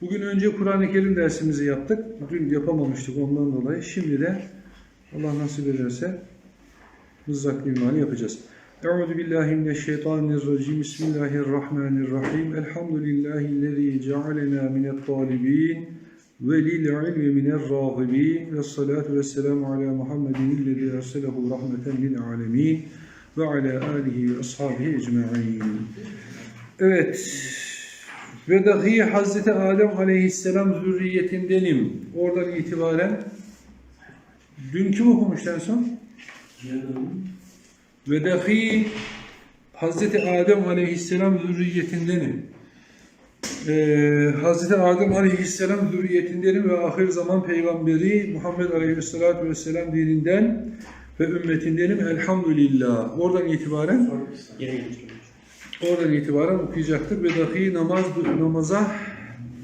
Bugün önce Kur'an-ı Kerim dersimizi yaptık. Dün yapamamıştık ondan dolayı. Şimdi de Allah nasip ederse mızrak limani yapacağız. Euzu billahi mineşşeytanirracim. Bismillahirrahmanirrahim. Elhamdülillahi'llezî cealena minet talibin ve lil ilmi mine'r-râgibin. Ve salatu vesselamu ala Muhammedin illezî erselehu rahmeten lil alemin ve ala alihi ve ashabihi ecmaîn. Evet. Ve dahi Hazreti Adem aleyhisselam zürriyetindenim. Oradan itibaren dün kim okumuştu en son? Ve dahi Hazreti Adem aleyhisselam zürriyetindenim. Ee, Hazreti Adem aleyhisselam zürriyetindenim ve ahir zaman peygamberi Muhammed aleyhisselatü vesselam dininden ve ümmetindenim elhamdülillah. Oradan itibaren. Oradan itibaren okuyacaktık ve dahi namaz namaza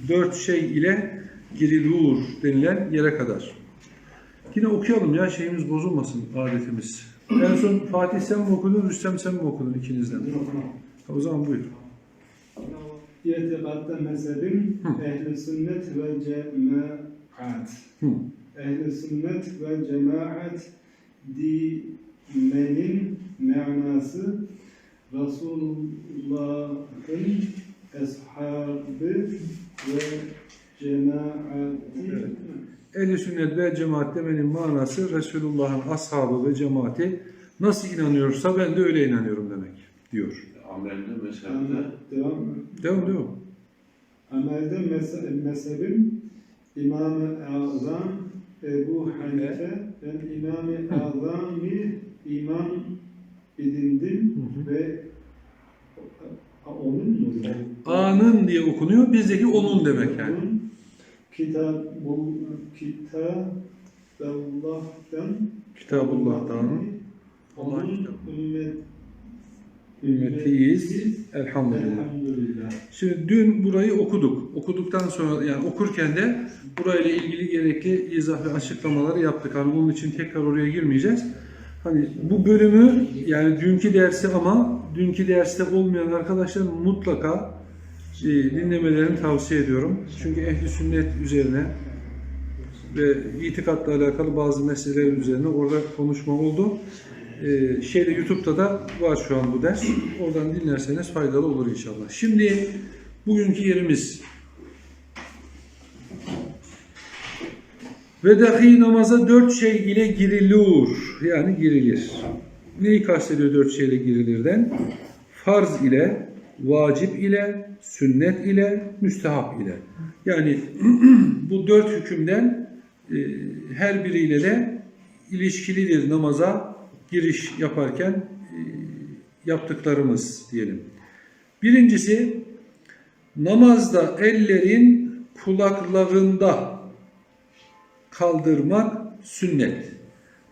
dört şey ile girilir denilen yere kadar. Yine okuyalım ya şeyimiz bozulmasın adetimiz. En son Fatih sen mi okudun, Rüstem sen mi okudun ikinizden? Ha, O zaman buyur. İrtibatta mezhebim ehl-i sünnet ve cemaat. Ehl-i sünnet ve cemaat dimenin manası Resulullah'ın eshabı ve cemaati Evet. Ehl-i sünnet ve cemaat demenin manası Resulullah'ın ashabı ve cemaati nasıl inanıyorsa ben de öyle inanıyorum demek diyor. Amelde, mezhepte Amel- devam mı? Devam devam. Amelde mezhe- mezhebim İmam-ı Azam Ebu Hanife ben İmam-ı Azam'ı imam edindim Hı hı. ve onun mu? A'nın diye okunuyor, bizdeki onun demek yani. Onun Kitabul Kitabullah'tan Kitabullah'tan Allah onun ümmet ümmetiyiz. Elhamdülillah. Elhamdülillah. Şimdi dün burayı okuduk. Okuduktan sonra yani okurken de burayla ilgili gerekli izah ve açıklamaları yaptık. Hani bunun için tekrar oraya girmeyeceğiz. Hani bu bölümü yani dünkü dersi ama dünkü derste olmayan arkadaşlar mutlaka e, dinlemelerini tavsiye ediyorum. Çünkü ehli sünnet üzerine ve itikatla alakalı bazı meseleler üzerine orada konuşma oldu. Ee, şeyde YouTube'da da var şu an bu ders. Oradan dinlerseniz faydalı olur inşallah. Şimdi bugünkü yerimiz ve dahi namaza dört şey ile girilir. Yani girilir. Neyi kastediyor dört şeyle girilirden? Farz ile, vacip ile, sünnet ile, müstehap ile. Yani bu dört hükümden e, her biriyle de ilişkilidir namaza giriş yaparken e, yaptıklarımız diyelim. Birincisi namazda ellerin kulaklarında kaldırmak sünnet.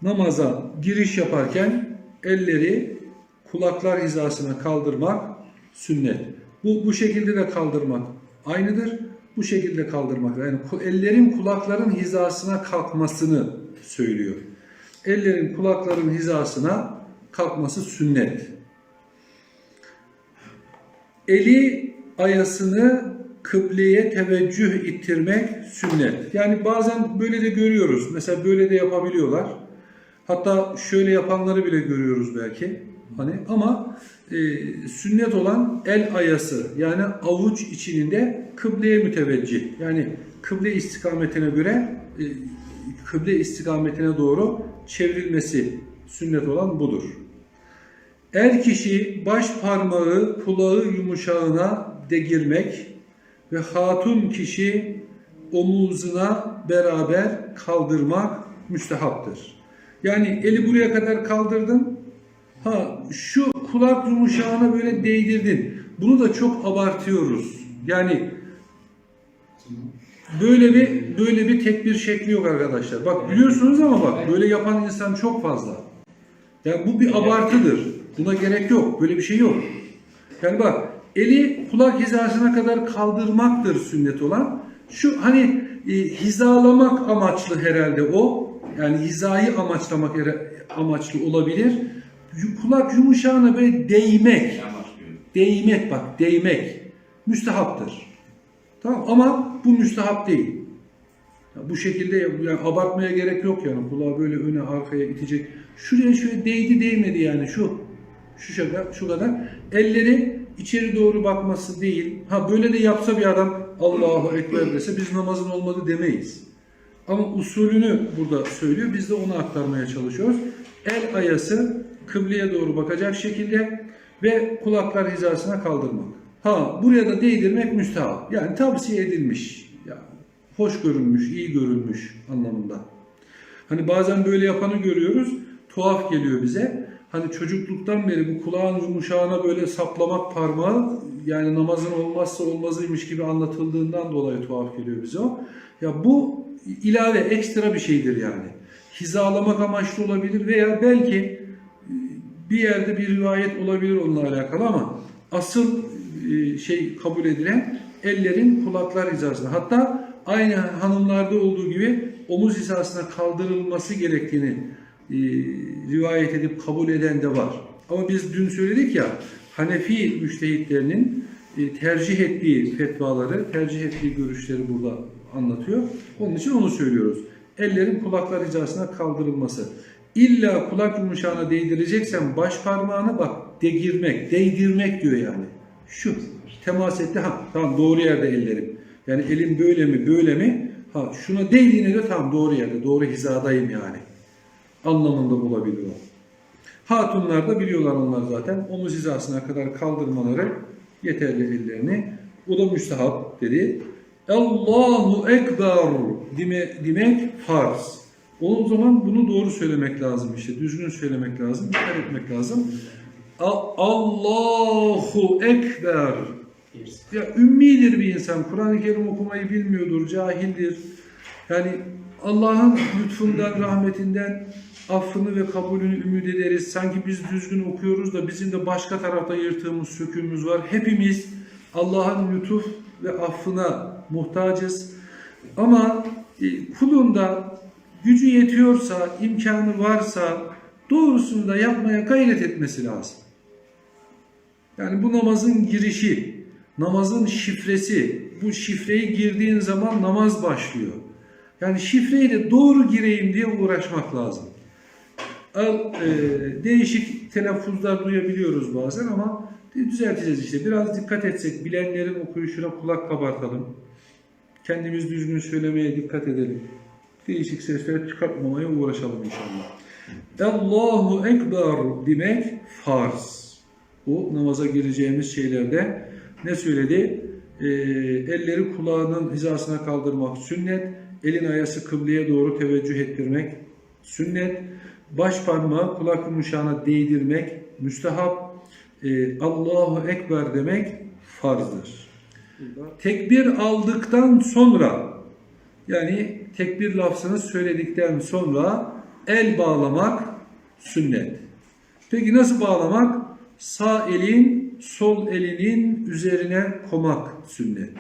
Namaza giriş yaparken elleri kulaklar hizasına kaldırmak sünnet. Bu bu şekilde de kaldırmak aynıdır. Bu şekilde kaldırmak yani ellerin kulakların hizasına kalkmasını söylüyor. Ellerin kulakların hizasına kalkması sünnet. Eli ayasını kıbleye teveccüh ittirmek sünnet. Yani bazen böyle de görüyoruz. Mesela böyle de yapabiliyorlar. Hatta şöyle yapanları bile görüyoruz belki. Hani ama e, sünnet olan el ayası yani avuç içinde kıbleye müteveccih. Yani kıble istikametine göre e, kıble istikametine doğru çevrilmesi sünnet olan budur. Er kişi baş parmağı kulağı yumuşağına degirmek ve hatun kişi omuzuna beraber kaldırmak müstehaptır. Yani eli buraya kadar kaldırdın. Ha şu kulak yumuşağına böyle değdirdin. Bunu da çok abartıyoruz. Yani böyle bir böyle bir tek bir şekli yok arkadaşlar. Bak biliyorsunuz ama bak böyle yapan insan çok fazla. Yani bu bir abartıdır. Buna gerek yok. Böyle bir şey yok. Yani bak eli kulak hizasına kadar kaldırmaktır sünnet olan. Şu hani e, hizalamak amaçlı herhalde o. Yani hizayı amaçlamak amaçlı olabilir. Kulak yumuşağına böyle değmek. Değmek bak değmek müstehaptır. Tamam ama bu müstehap değil. Bu şekilde yani abartmaya gerek yok yani. Kulağı böyle öne arkaya itecek. Şuraya şöyle değdi değmedi yani şu. Şu kadar, şu kadar. Elleri içeri doğru bakması değil. Ha böyle de yapsa bir adam Allahu Ekber dese biz namazın olmadı demeyiz. Ama usulünü burada söylüyor. Biz de onu aktarmaya çalışıyoruz. El ayası kıbleye doğru bakacak şekilde ve kulaklar hizasına kaldırmak. Ha buraya da değdirmek müstahap. Yani tavsiye edilmiş. Yani hoş görünmüş, iyi görünmüş anlamında. Hani bazen böyle yapanı görüyoruz. Tuhaf geliyor bize. Hani çocukluktan beri bu kulağın yumuşağına böyle saplamak parmağı yani namazın olmazsa olmazıymış gibi anlatıldığından dolayı tuhaf geliyor bize o. Ya bu ilave ekstra bir şeydir yani. Hizalamak amaçlı olabilir veya belki e, bir yerde bir rivayet olabilir onunla alakalı ama asıl e, şey kabul edilen ellerin kulaklar hizasına. Hatta aynı hanımlarda olduğu gibi omuz hizasına kaldırılması gerektiğini e, rivayet edip kabul eden de var. Ama biz dün söyledik ya Hanefi müştehitlerinin e, tercih ettiği fetvaları, tercih ettiği görüşleri burada anlatıyor. Onun için onu söylüyoruz. Ellerin kulaklar hizasına kaldırılması. İlla kulak yumuşağına değdireceksen baş parmağını bak degirmek, değdirmek diyor yani. Şu temas etti ha tamam doğru yerde ellerim. Yani elim böyle mi böyle mi? Ha şuna değdiğine de tamam doğru yerde, doğru hizadayım yani. Anlamında bulabilir o. Hatunlar da biliyorlar onlar zaten. Omuz hizasına kadar kaldırmaları yeterli ellerini. O da müstehap dedi. Allahu Ekber deme, demek farz. O zaman bunu doğru söylemek lazım işte. Düzgün söylemek lazım. Dikkat etmek lazım. Allahu Ekber. Ya ümmidir bir insan. Kur'an-ı Kerim okumayı bilmiyordur, cahildir. Yani Allah'ın lütfundan, rahmetinden affını ve kabulünü ümit ederiz. Sanki biz düzgün okuyoruz da bizim de başka tarafta yırtığımız, söküğümüz var. Hepimiz Allah'ın lütuf ve affına muhtacız. Ama e, kulunda gücü yetiyorsa, imkanı varsa doğrusunu da yapmaya gayret etmesi lazım. Yani bu namazın girişi, namazın şifresi, bu şifreyi girdiğin zaman namaz başlıyor. Yani şifreyi de doğru gireyim diye uğraşmak lazım. Al, e, değişik telaffuzlar duyabiliyoruz bazen ama düzelteceğiz işte. Biraz dikkat etsek, bilenlerin okuyuşuna kulak kabartalım. Kendimiz düzgün söylemeye dikkat edelim. Değişik sesler çıkartmamaya uğraşalım inşallah. Allahu Ekber demek farz. Bu namaza gireceğimiz şeylerde ne söyledi? Ee, elleri kulağının hizasına kaldırmak sünnet. Elin ayası kıbleye doğru teveccüh ettirmek sünnet. Baş parmağı kulak yumuşağına değdirmek müstehap. Ee, Allahu Ekber demek farzdır. Tekbir aldıktan sonra yani tekbir lafzını söyledikten sonra el bağlamak sünnet. Peki nasıl bağlamak? Sağ elin sol elinin üzerine komak sünnet.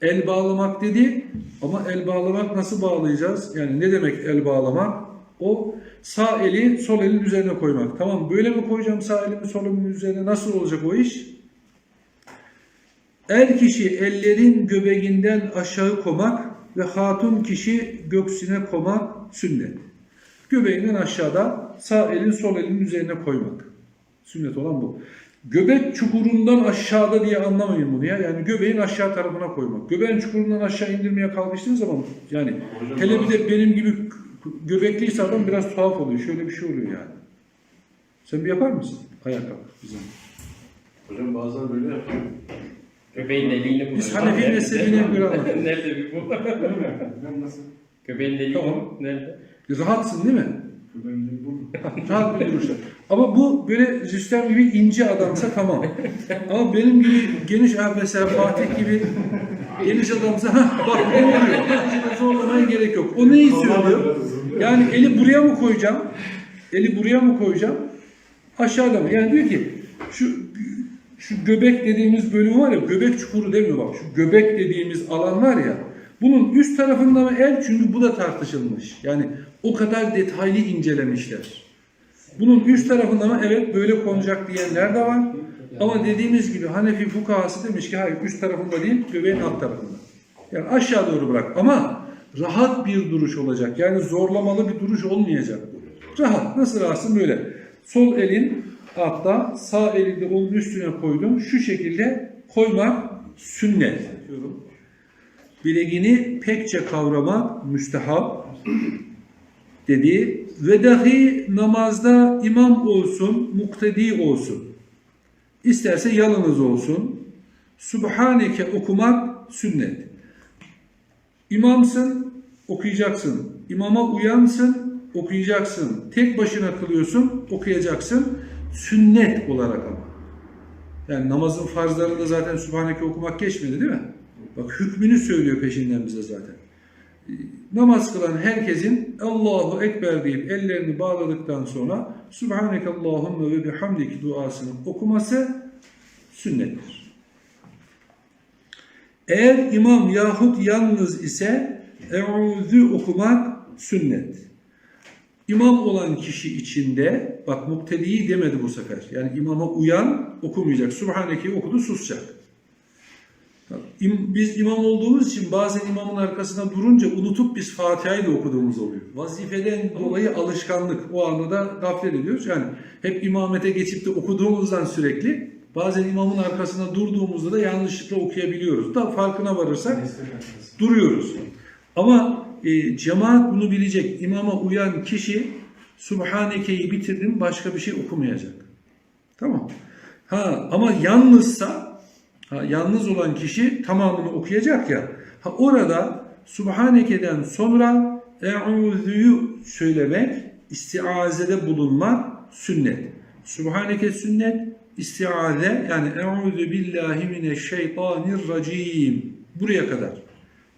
El bağlamak dedi ama el bağlamak nasıl bağlayacağız? Yani ne demek el bağlamak? O sağ eli sol elin üzerine koymak. Tamam böyle mi koyacağım sağ elimi sol elimin üzerine? Nasıl olacak o iş? Er kişi ellerin göbeğinden aşağı komak ve hatun kişi göksüne komak sünnet. Göbeğinden aşağıda sağ elin sol elin üzerine koymak. Sünnet olan bu. Göbek çukurundan aşağıda diye anlamayın bunu ya. Yani göbeğin aşağı tarafına koymak. Göbeğin çukurundan aşağı indirmeye kalkıştığınız zaman yani hele bir de benim gibi göbekliyse adam biraz tuhaf oluyor. Şöyle bir şey oluyor yani. Sen bir yapar mısın? Ayağa kalk bizim. Hocam bazen böyle yapıyor. Göbeğin deliğini Biz bulalım. Hanefi mezhebine göre anlatıyoruz. Nerede bir bu? Ben nasıl? Göbeğin deliği Tamam. nerede? Rahatsın değil mi? Ben de bu. Rahat bir duruşta. Ama bu böyle Rüstem gibi ince adamsa tamam. Ama benim gibi geniş abi mesela Fatih gibi geniş adamsa ha bak ne oluyor? Zorlamaya gerek yok. O neyi söylüyor? Yani eli buraya mı koyacağım? Eli buraya mı koyacağım? Aşağıda mı? Yani diyor ki şu şu göbek dediğimiz bölüm var ya göbek çukuru demiyor bak şu göbek dediğimiz alan var ya bunun üst tarafında mı el çünkü bu da tartışılmış. Yani o kadar detaylı incelemişler. Bunun üst tarafında mı evet böyle konacak diyenler de var. Ama dediğimiz gibi Hanefi fukahası demiş ki hayır üst tarafında değil göbeğin alt tarafında. Yani aşağı doğru bırak ama rahat bir duruş olacak. Yani zorlamalı bir duruş olmayacak. Rahat. Nasıl rahatsın böyle. Sol elin altta, sağ elini de onun üstüne koydum. Şu şekilde koymak sünnet. Bileğini pekçe kavramak müstehap dedi. Ve dahi namazda imam olsun, muktedi olsun. İsterse yalnız olsun. Subhaneke okumak sünnet. İmamsın, okuyacaksın. İmama uyansın, okuyacaksın. Tek başına kılıyorsun, okuyacaksın. Sünnet olarak ama. Yani namazın farzlarında zaten Subhaneke okumak geçmedi değil mi? Bak hükmünü söylüyor peşinden bize zaten. Ee, Namaz kılan herkesin Allahu Ekber deyip ellerini bağladıktan sonra Subhaneke Allahümme ve bihamdik duasını okuması sünnettir. Eğer imam yahut yalnız ise Eûzü okumak sünnet. İmam olan kişi içinde, bak muktediyi demedi bu sefer. Yani imama uyan okumayacak. Subhaneke'yi okudu susacak. Biz imam olduğumuz için bazen imamın arkasında durunca unutup biz Fatiha'yı da okuduğumuz oluyor. Vazifeden dolayı alışkanlık. O anda da gaflet ediyoruz. Yani hep imamete geçip de okuduğumuzdan sürekli bazen imamın arkasında durduğumuzda da yanlışlıkla okuyabiliyoruz. Da farkına varırsak duruyoruz. Ama e, cemaat bunu bilecek. İmama uyan kişi Subhaneke'yi bitirdim başka bir şey okumayacak. Tamam. Ha ama yalnızsa ha, yalnız olan kişi tamamını okuyacak ya. Ha orada Subhaneke'den sonra Eûzü'yü söylemek, istiazede bulunmak sünnet. Subhaneke sünnet, istiaze yani Eûzü billahi mineşşeytanirracim. Buraya kadar.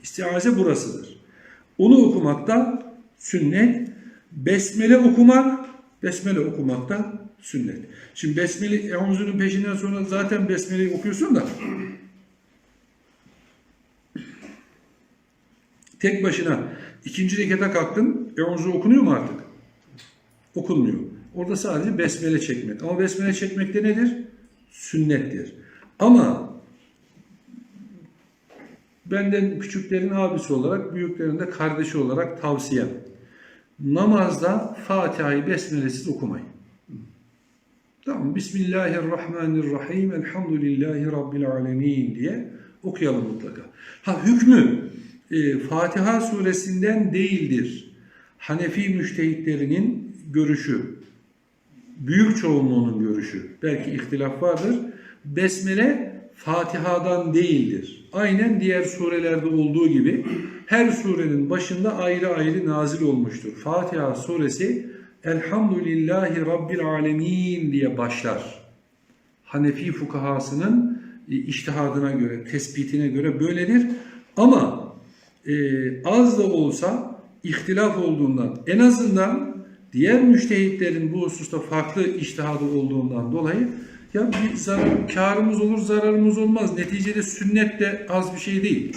İstiaze burasıdır. Onu okumak da sünnet. Besmele okumak, besmele okumak da sünnet. Şimdi besmele, Eûzü'nün peşinden sonra zaten besmeleyi okuyorsun da tek başına ikinci rekata kalktın, Eûzü okunuyor mu artık? Okunmuyor. Orada sadece besmele çekmek. Ama besmele çekmek de nedir? Sünnettir. Ama benden küçüklerin abisi olarak, büyüklerin de kardeşi olarak tavsiyem. Namazda Fatiha'yı besmelesiz okumayın. Tamam. Bismillahirrahmanirrahim. Elhamdülillahi Rabbil alemin diye okuyalım mutlaka. Ha hükmü e, Fatiha suresinden değildir. Hanefi müştehitlerinin görüşü. Büyük çoğunluğunun görüşü. Belki ihtilaf vardır. Besmele Fatiha'dan değildir. Aynen diğer surelerde olduğu gibi her surenin başında ayrı ayrı nazil olmuştur. Fatiha suresi Elhamdülillahi Rabbil Alemin diye başlar. Hanefi fukahasının e, iştihadına göre, tespitine göre böyledir. Ama e, az da olsa ihtilaf olduğundan en azından diğer müştehitlerin bu hususta farklı iştihadı olduğundan dolayı ya bir zarar, karımız olur, zararımız olmaz. Neticede sünnet de az bir şey değil.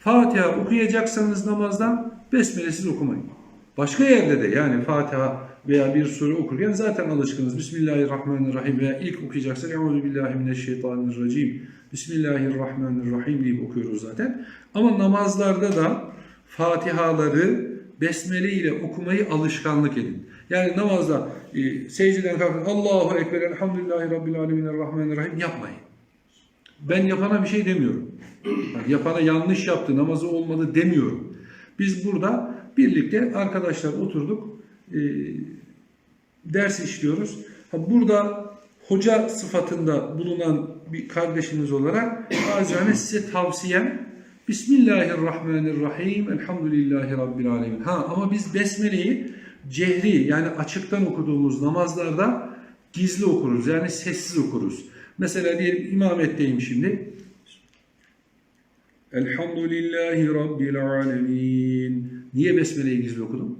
Fatiha okuyacaksanız namazdan besmelesiz okumayın. Başka yerde de yani Fatiha veya bir sure okurken zaten alışkınız. Bismillahirrahmanirrahim veya ilk okuyacaksak Euzubillahimineşşeytanirracim. Bismillahirrahmanirrahim deyip okuyoruz zaten. Ama namazlarda da Fatihaları besmele ile okumayı alışkanlık edin. Yani namazda e, secdeden kalkın Allahu Ekber, Elhamdülillahi Rabbil Alemin, Rahmanirrahim yapmayın. Ben yapana bir şey demiyorum. Yani yapana yanlış yaptı, namazı olmadı demiyorum. Biz burada birlikte arkadaşlar oturduk, e, ders işliyoruz. Ha, burada hoca sıfatında bulunan bir kardeşiniz olarak azane size tavsiyem Bismillahirrahmanirrahim. Elhamdülillahi Rabbil Alemin. Ha ama biz Besmele'yi cehri yani açıktan okuduğumuz namazlarda gizli okuruz. Yani sessiz okuruz. Mesela diyelim imametteyim şimdi. Elhamdülillahi Rabbil Alemin. Niye Besmele'yi gizli okudum?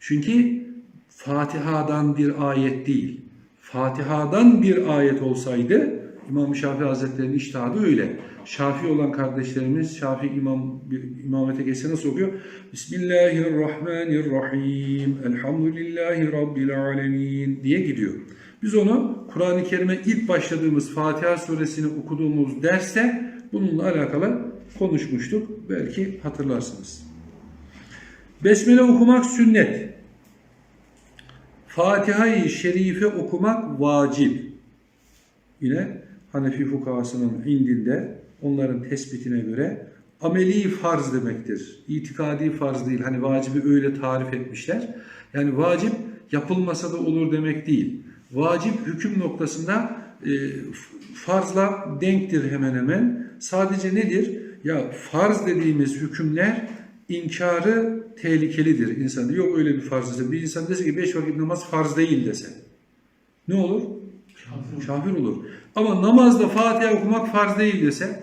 Çünkü Fatiha'dan bir ayet değil. Fatiha'dan bir ayet olsaydı İmam Şafii Hazretleri'nin iştihadı öyle. Şafii olan kardeşlerimiz Şafii imam imamete geçse nasıl okuyor? Bismillahirrahmanirrahim. Elhamdülillahi Rabbil alemin diye gidiyor. Biz onu Kur'an-ı Kerim'e ilk başladığımız Fatiha suresini okuduğumuz derste bununla alakalı konuşmuştuk. Belki hatırlarsınız. Besmele okumak sünnet. Fatiha-i Şerife okumak vacip. Yine Hanefi fukahasının indinde onların tespitine göre ameli farz demektir. İtikadi farz değil. Hani vacibi öyle tarif etmişler. Yani vacip yapılmasa da olur demek değil. Vacip hüküm noktasında e, farzla denktir hemen hemen. Sadece nedir? Ya farz dediğimiz hükümler inkarı tehlikelidir insanın. Yok öyle bir farz dese. Bir insan dese ki beş vakit namaz farz değil dese. Ne olur? Kafir olur. Ama namazda Fatiha okumak farz değil dese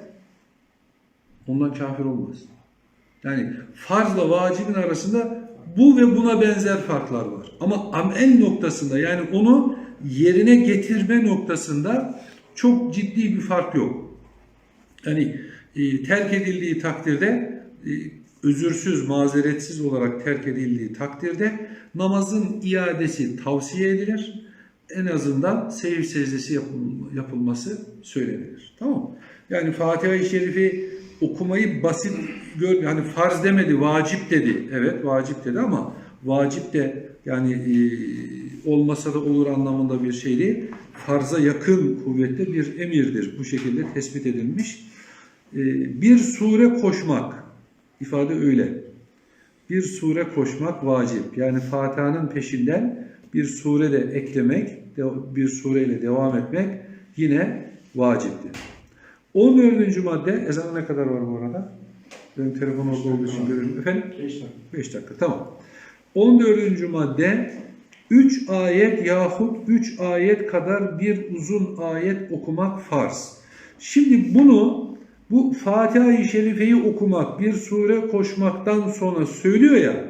ondan kafir olmaz. Yani farzla vacibin arasında bu ve buna benzer farklar var. Ama amel noktasında yani onu yerine getirme noktasında çok ciddi bir fark yok. Yani e, terk edildiği takdirde e, özürsüz, mazeretsiz olarak terk edildiği takdirde namazın iadesi tavsiye edilir. En azından seyir secdesi yapıl- yapılması söylenilir. Tamam mı? Yani Fatiha-i Şerifi okumayı basit gör hani farz demedi, vacip dedi. Evet, vacip dedi ama vacip de yani e, olmasa da olur anlamında bir şey değil. Farza yakın kuvvette bir emirdir. Bu şekilde tespit edilmiş. E, bir sure koşmak ifade öyle. Bir sure koşmak vacip. Yani Fatiha'nın peşinden bir sure de eklemek, bir sureyle devam etmek yine vaciptir. 14. madde, ezana ne kadar var bu arada? Benim telefon orada olduğu için görüyorum. Efendim? 5 dakika. 5 dakika, tamam. 14. madde, 3 ayet yahut 3 ayet kadar bir uzun ayet okumak farz. Şimdi bunu, bu Fatiha-i Şerife'yi okumak, bir sure koşmaktan sonra söylüyor ya,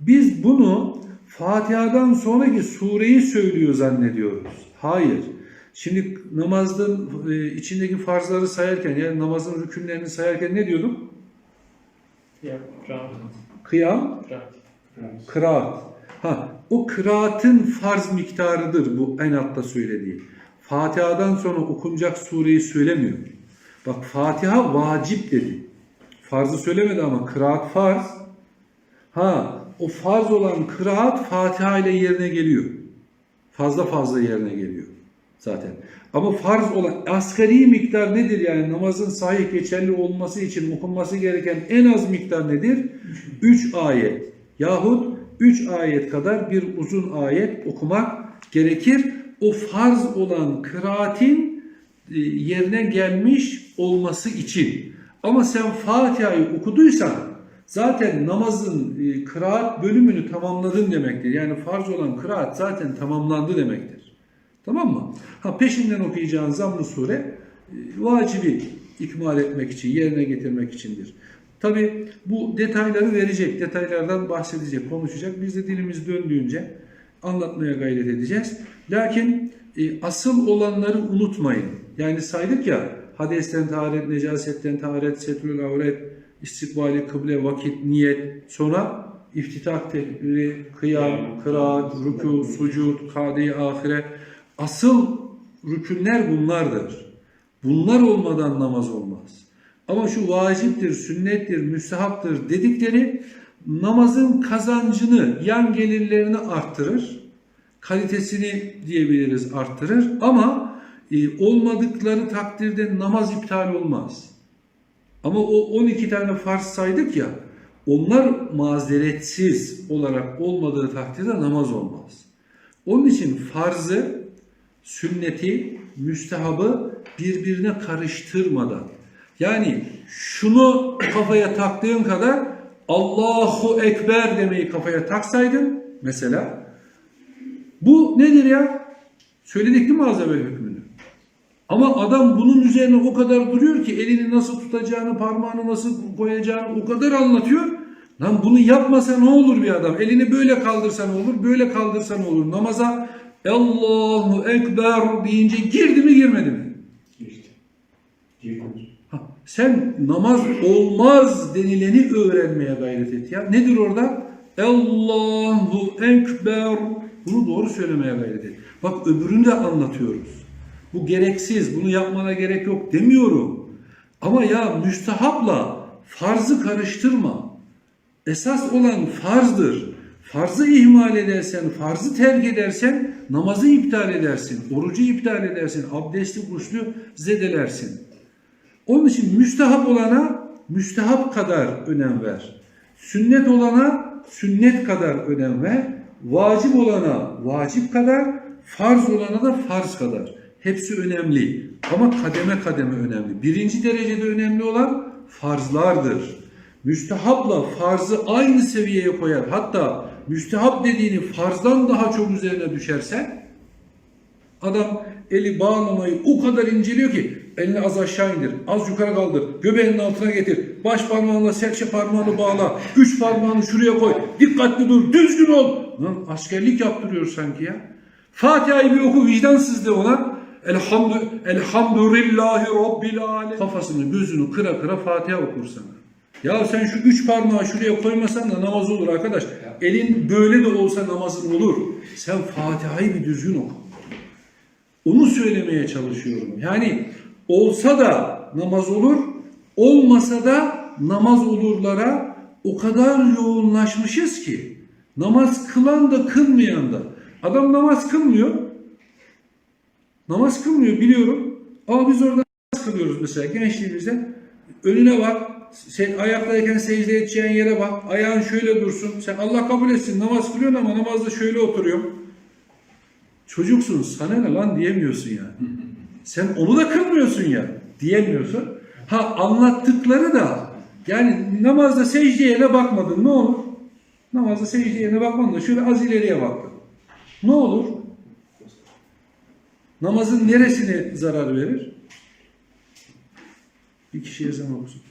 biz bunu Fatiha'dan sonraki sureyi söylüyor zannediyoruz. Hayır. Şimdi namazda e, içindeki farzları sayarken yani namazın rükünlerini sayarken ne diyorduk? Kıyam, Rahat. Biraz. kıraat. Ha, o kıraatın farz miktarıdır bu en altta söylediği. Fatiha'dan sonra okunacak sureyi söylemiyor. Bak Fatiha vacip dedi. Farzı söylemedi ama kıraat farz. Ha, o farz olan kıraat Fatiha ile yerine geliyor. Fazla fazla yerine geliyor zaten. Ama farz olan asgari miktar nedir yani namazın sahih geçerli olması için okunması gereken en az miktar nedir? 3 ayet yahut 3 ayet kadar bir uzun ayet okumak gerekir. O farz olan kıraatin e, yerine gelmiş olması için. Ama sen Fatiha'yı okuduysan zaten namazın e, kıraat bölümünü tamamladın demektir. Yani farz olan kıraat zaten tamamlandı demektir. Tamam mı? Ha peşinden okuyacağın zamm-ı sure e, vacibi ikmal etmek için, yerine getirmek içindir. Tabi bu detayları verecek, detaylardan bahsedecek, konuşacak. Biz de dilimiz döndüğünce anlatmaya gayret edeceğiz. Lakin e, asıl olanları unutmayın. Yani saydık ya hadesten taharet, necasetten taharet, setrül avret, istikbali, kıble, vakit, niyet. Sonra iftitah tekbiri, kıyam, kıraat, rükû, sucud, kade ahire. Asıl rükünler bunlardır. Bunlar olmadan namaz olmaz. Ama şu vaciptir, sünnettir, müstehaptır dedikleri namazın kazancını, yan gelirlerini arttırır. Kalitesini diyebiliriz arttırır. Ama e, olmadıkları takdirde namaz iptal olmaz. Ama o 12 tane farz saydık ya, onlar mazeretsiz olarak olmadığı takdirde namaz olmaz. Onun için farzı, sünneti, müstehabı birbirine karıştırmadan yani şunu kafaya taktığın kadar Allahu Ekber demeyi kafaya taksaydın mesela bu nedir ya? Söyledik değil mi az evvel? Ama adam bunun üzerine o kadar duruyor ki elini nasıl tutacağını, parmağını nasıl koyacağını o kadar anlatıyor. Lan bunu yapmasa ne olur bir adam? Elini böyle kaldırsa ne olur, böyle kaldırsa ne olur? Namaza Allahu Ekber deyince girdi mi girmedi mi? Girdi. Ha, sen namaz olmaz denileni öğrenmeye gayret et ya. Nedir orada? Allahu Ekber. Bunu doğru söylemeye gayret et. Bak öbürünü de anlatıyoruz. Bu gereksiz, bunu yapmana gerek yok demiyorum. Ama ya müstehapla Farzı karıştırma. Esas olan farzdır. Farzı ihmal edersen, farzı terk edersen namazı iptal edersin, orucu iptal edersin, abdesti kuşlu zedelersin. Onun için müstehap olana müstehap kadar önem ver. Sünnet olana sünnet kadar önem ver. Vacip olana vacip kadar, farz olana da farz kadar. Hepsi önemli ama kademe kademe önemli. Birinci derecede önemli olan farzlardır. Müstehapla farzı aynı seviyeye koyar. Hatta müstehap dediğini farzdan daha çok üzerine düşersen Adam eli bağlamayı o kadar inceliyor ki elini az aşağı indir, az yukarı kaldır, göbeğinin altına getir, baş parmağınla serçe parmağını bağla, üç parmağını şuraya koy, dikkatli dur, düzgün ol. Lan askerlik yaptırıyor sanki ya. Fatiha'yı bir oku vicdansız de ona. Elhamdü, elhamdülillahi rabbil alemin. Kafasını gözünü kıra kıra Fatiha okur sana. Ya sen şu üç parmağı şuraya koymasan da namaz olur arkadaş. Elin böyle de olsa namazın olur. Sen Fatiha'yı bir düzgün oku. Onu söylemeye çalışıyorum. Yani olsa da namaz olur, olmasa da namaz olurlara o kadar yoğunlaşmışız ki namaz kılan da kılmayan da. Adam namaz kılmıyor. Namaz kılmıyor biliyorum. Ama biz orada namaz kılıyoruz mesela gençliğimizde. Önüne bak. Sen ayaktayken secde edeceğin yere bak. Ayağın şöyle dursun. Sen Allah kabul etsin namaz kılıyorsun ama namazda şöyle oturuyorsun. Çocuksun sana ne lan diyemiyorsun yani. Sen onu da kılmıyorsun ya diyemiyorsun. Ha anlattıkları da yani namazda secde yerine bakmadın ne olur? Namazda secde yerine bakmadın da şöyle az ileriye baktın. Ne olur? Namazın neresine zarar verir? Bir kişi ezan okusun.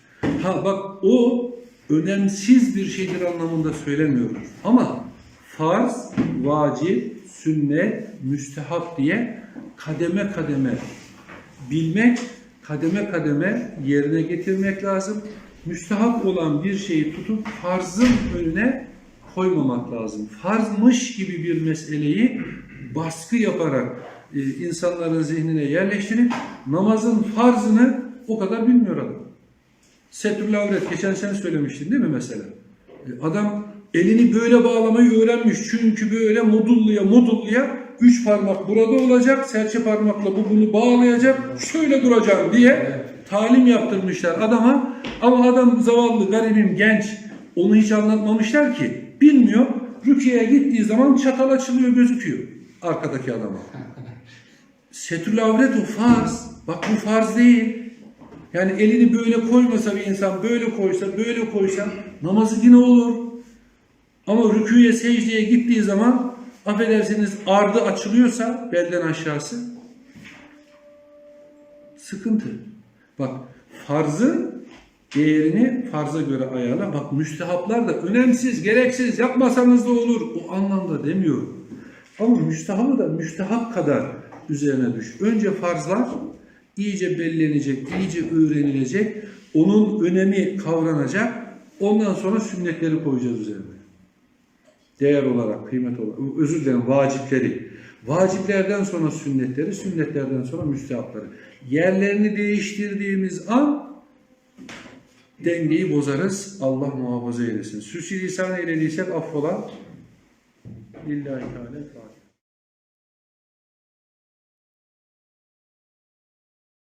Ha bak o önemsiz bir şeydir anlamında söylemiyorum. Ama farz, vacip, sünnet, müstehap diye kademe kademe bilmek, kademe kademe yerine getirmek lazım. Müstehap olan bir şeyi tutup farzın önüne koymamak lazım. Farzmış gibi bir meseleyi baskı yaparak insanların zihnine yerleştirip namazın farzını o kadar bilmiyor adam. Setrül avret geçen sen söylemiştin değil mi mesela? E, Adam elini böyle bağlamayı öğrenmiş. Çünkü böyle modulluya modulluya üç parmak burada olacak. Serçe parmakla bu bunu bağlayacak. Şöyle duracağım diye talim yaptırmışlar adama. Ama adam zavallı, garibim, genç. Onu hiç anlatmamışlar ki. Bilmiyor. Rukiye'ye gittiği zaman çatal açılıyor gözüküyor. Arkadaki adama. Setrül avret o farz. Bak bu farz değil. Yani elini böyle koymasa bir insan böyle koysa böyle koysa namazı yine olur. Ama rüküye secdeye gittiği zaman affedersiniz ardı açılıyorsa belden aşağısı sıkıntı. Bak farzın değerini farza göre ayarla. Bak müstehaplar da önemsiz, gereksiz yapmasanız da olur. O anlamda demiyorum. Ama müstehabı da müstehap kadar üzerine düş. Önce farzlar iyice bellenecek, iyice öğrenilecek. Onun önemi kavranacak. Ondan sonra sünnetleri koyacağız üzerine. Değer olarak, kıymet olarak. Özür dilerim vacipleri. Vaciplerden sonra sünnetleri, sünnetlerden sonra müstehapları. Yerlerini değiştirdiğimiz an dengeyi bozarız. Allah muhafaza eylesin. Süsü lisan eylediysek affola. Lillahi Teala Fatiha.